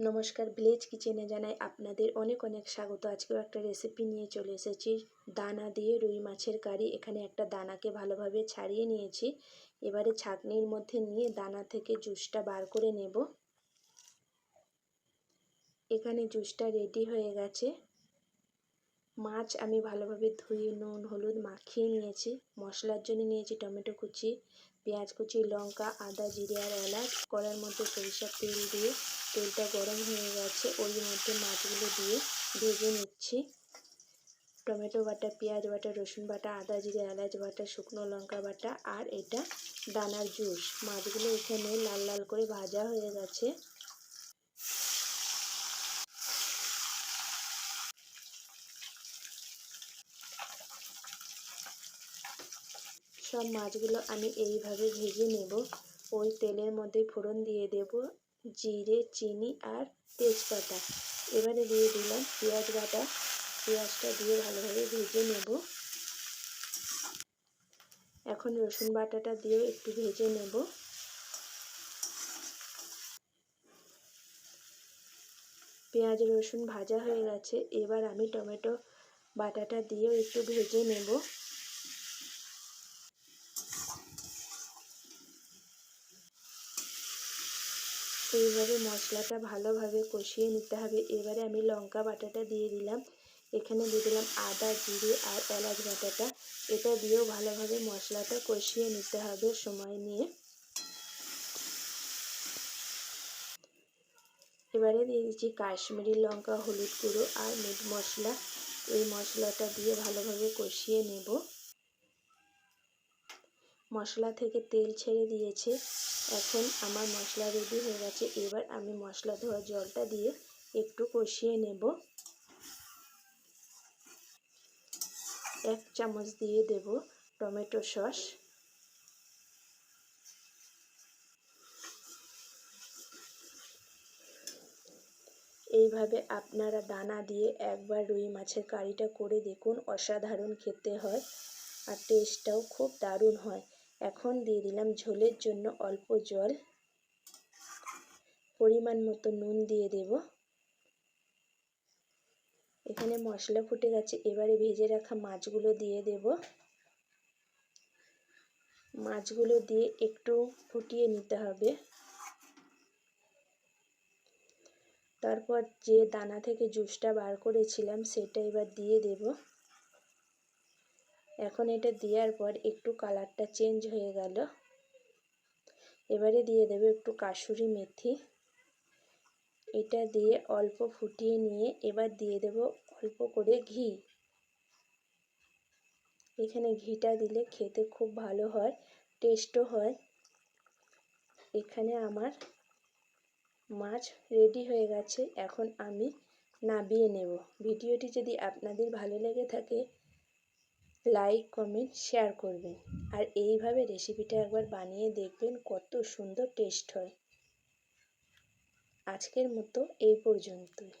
নমস্কার ভিলেজ কিচেনে জানাই আপনাদের অনেক অনেক স্বাগত। আজকেও একটা রেসিপি নিয়ে চলে এসেছি। দানা দিয়ে রুই মাছের কারি। এখানে একটা দানাকে ভালোভাবে ছাড়িয়ে নিয়েছি। এবারে ছাঁকনির মধ্যে নিয়ে দানা থেকে জুসটা বার করে নেব। এখানে জুসটা রেডি হয়ে গেছে। মাছ আমি ভালোভাবে ধুয়ে নুন, হলুদ মাখিয়ে নিয়েছি। মশলার জন্য নিয়েছি টমেটো কুচি। পেঁয়াজ, কুচি, লঙ্কা, আদা, জিরে আর এলাচ। কড়ার মধ্যে সরিষার তেল দিয়ে তেলটা গরম হয়ে গেছে। ওই মধ্যে মাছগুলো দিয়ে ভেজে নিচ্ছি। টমেটো বাটা, পেঁয়াজ বাটা, রসুন বাটা, আদা, জিরে, এলাচ বাটা, শুকনো লঙ্কা বাটা আর এটা দানার জুস। মাছগুলো এখানে লাল লাল করে ভাজা হয়ে গেছে। সব মাছগুলো আমি এইভাবে ভেজে নেব। ওই তেলের মধ্যে ফোড়ন দিয়ে দেব, জিরে, চিনি আর তেজপাতা। এবারে দিয়ে দিলাম পেঁয়াজ বাটা। পেঁয়াজটা দিয়ে ভালোভাবে ভেজে নেব। এখন রসুন বাটাটা দিয়েও একটু ভেজে নেব। পেঁয়াজ, রসুন ভাজা হয়ে গেছে। এবার আমি টমেটো বাটাটা দিয়েও একটু ভেজে নেব। এইভাবে মশলাটা ভালোভাবে কষিয়ে নিতে হবে। এবারে আমি লঙ্কা বাটাটা দিয়ে দিলাম। এখানে দিয়ে দিলাম আদা, জিরে আর এলাচ বাটাটা। এটা দিয়েও ভালোভাবে মশলাটা কষিয়ে নিতে হবে সময় নিয়ে। এবারে দিয়ে দিচ্ছি কাশ্মীরি লঙ্কা, হলুদ গুঁড়ো আর মিট মশলা। এই মশলাটা দিয়ে ভালোভাবে কষিয়ে নেব। মশলা থেকে তেল ছেড়ে দিয়েছে। এখন আমার মশলা রেডি হয়ে গেছে। এবার আমি মশলা ধোয়া জলটা দিয়ে একটু কষিয়ে নেব। এক চামচ দিয়ে দেব টমেটো সস। এইভাবে আপনারা দানা দিয়ে একবার রুই মাছের কারিটা করে দেখুন। অসাধারণ খেতে হয়। আর টেস্টটাও খুব দারুণ হয়। এখন দিয়ে দিলাম ঝোলের জন্য অল্প জল। পরিমাণ মতো নুন দিয়ে দেব। এখানে মশলা ফুটে গেছে, এবারে ভেজে রাখা মাছগুলো দিয়ে দেব। মাছগুলো দিয়ে একটু ফুটিয়ে নিতে হবে। তারপর যে দানা থেকে জুসটা বার করেছিলাম সেটা এবার দিয়ে দেব। এখন এটা দেওয়ার পর একটু কালারটা চেঞ্জ হয়ে গেল। এবারে দিয়ে দেবো একটু কাসুরি মেথি। এটা দিয়ে অল্প ফুটিয়ে নিয়ে এবার দিয়ে দেব অল্প করে ঘি। এখানে ঘিটা দিলে খেতে খুব ভালো হয় টেস্টও হয়। এখানে আমার মাছ রেডি হয়ে গেছে, এখন আমি নাবিয়ে নেব। ভিডিওটি যদি আপনাদের ভালো লেগে থাকে লাইক কমেন্ট শেয়ার করবেন। আর এইভাবে রেসিপিটা একবার বানিয়ে দেখবেন কত সুন্দর টেস্ট হয়। আজকের মতো এই পর্যন্তই।